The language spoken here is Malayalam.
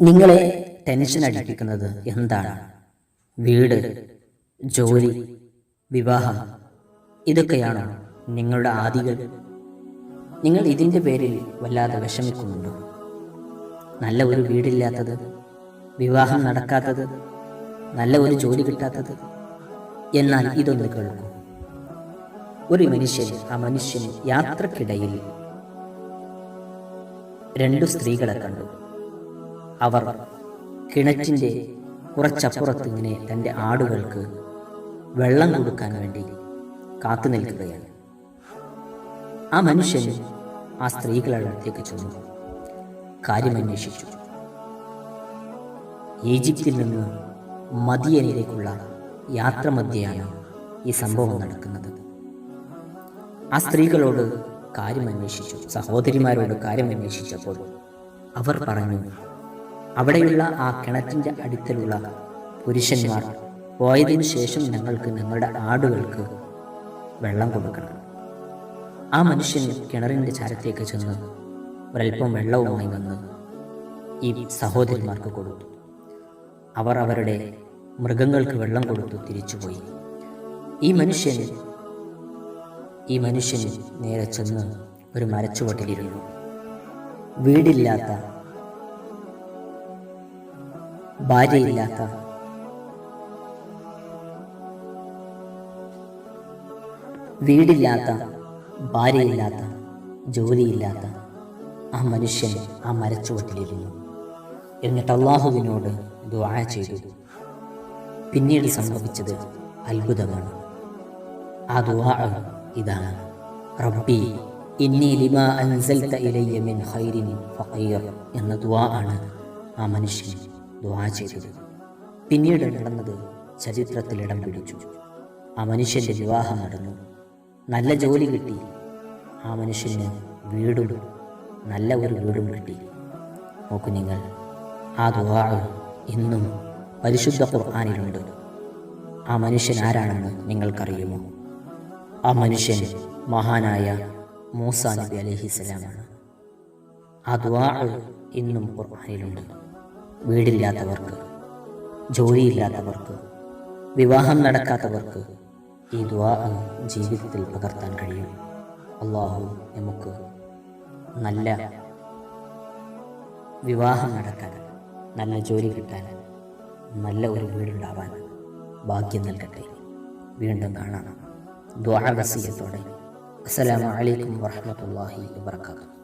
നിങ്ങളെ ടെൻഷൻ അടിപ്പിക്കുന്നത് എന്താണ്? വീട് ജോലി വിവാഹം ഇതൊക്കെയാണോ നിങ്ങളുടെ ആദികൾ? നിങ്ങൾ ഇതിന്റെ പേരിൽ വല്ലാതെ വിഷമിക്കുന്നുണ്ടോ? നല്ല ഒരു വീടില്ലാത്തത് വിവാഹം നടക്കാത്തത് നല്ല ഒരു ജോലി കിട്ടാത്തത്? എന്നാൽ ഇതൊന്ന് കേൾക്കൂ. ഒരു മനുഷ്യൻ ആ മനുഷ്യൻ യാത്രക്കിടയിൽ രണ്ടു സ്ത്രീകളെ കണ്ടു. അവർ കിണറ്റിന്റെ കുറച്ചപ്പുറത്ത് ഇങ്ങനെ തന്റെ ആടുകൾക്ക് വെള്ളം കൊടുക്കാൻ വേണ്ടി കാത്തു നിൽക്കുകയാണ്. ആ മനുഷ്യൻ ആ സ്ത്രീകളുടെ അടുത്തേക്ക് ചെന്നു. കാര്യമന്വേഷിച്ചു ഈജിപ്തിൽ നിന്ന് മദിയനിലേക്കുള്ള യാത്ര മധ്യയാണ് ഈ സംഭവം നടക്കുന്നത്. ആ സ്ത്രീകളോട് കാര്യം അന്വേഷിച്ചു. സഹോദരിമാരോട് കാര്യം അന്വേഷിച്ചപ്പോൾ അവർ പറഞ്ഞു അവിടെയുള്ള ആ കിണറ്റിന്റെ അടുത്തിലുള്ള പുരുഷന്മാർ പോയതിനു ശേഷം ഞങ്ങൾക്ക് ഞങ്ങളുടെ ആടുകൾക്ക് വെള്ളം കൊടുക്കണം. ആ മനുഷ്യൻ കിണറിന്റെ ചാരത്തേക്ക് ചെന്ന് ഒരൽപ്പം വെള്ളവുമായി വന്ന് ഈ സഹോദരിമാർക്ക് കൊടുത്തു. അവർ അവരുടെ മൃഗങ്ങൾക്ക് വെള്ളം കൊടുത്തു തിരിച്ചുപോയി ഈ മനുഷ്യൻ ഈ മനുഷ്യൻ നേരെ ചെന്ന് ഒരു മരച്ചുവട്ടിലിരുന്നു. വീടില്ലാത്ത ഭാര്യയില്ലാത്ത. വീടില്ലാത്ത ഭാര്യയില്ലാത്ത ജോലിയില്ലാത്ത ആ മനുഷ്യൻ ആ മരച്ചുവട്ടിലിരുന്നു. എന്നിട്ട് അള്ളാഹുവിനോട് ദുആ ചെയ്തു. പിന്നീട് സംഭവിച്ചത് അത്ഭുതമാണ്. ആ ദുആ ഇതാണ്. റബ്ബി ഇന്നി ലിമാ അൻസൽത ഇലയ്യ മിൻ ഖൈരിൻ ഫഖീർ എന്ന ദുആ ആണ് ആ മനുഷ്യൻ. ദുആ ചെയ്തത് പിന്നീട് നടന്നത് ചരിത്രത്തിൽ ഇടം പിടിച്ചു. ആ മനുഷ്യന്റെ വിവാഹം നടന്നു. നല്ല ജോലി കിട്ടി. ആ മനുഷ്യന് വീടും നല്ല ഒരു വീടും കിട്ടി. നോക്കൂ നിങ്ങൾ ആ ദുആ ഇന്നും പരിശുദ്ധ ഖുർആാനിലുണ്ട്. ആ മനുഷ്യൻ ആരാണെന്ന് നിങ്ങൾക്കറിയുമോ? ആ മനുഷ്യൻ മഹാനായ മൂസാ നബി അലഹിസ്സലാമാണ് ആ ദുആ ഇന്നും ഖുർആാനിലുണ്ട്. വീടില്ലാത്തവർക്ക് ജോലിയില്ലാത്തവർക്ക് വിവാഹം നടക്കാത്തവർക്ക് ഈ ദുആ ജീവിതത്തിൽ പകർത്താൻ കഴിയും. അള്ളാഹു നമുക്ക് നല്ല വിവാഹം നടക്കാൻ നല്ല ജോലി കിട്ടാൻ നല്ല ഒരു വീടുണ്ടാവാൻ ഭാഗ്യം നൽകട്ടെ. വീണ്ടും കാണാം. ദ്വാ വസീയത്തോടെ. അസ്സലാമു അലൈക്കും വറഹ്മത്തുള്ളാഹി വബറകാതുഹു.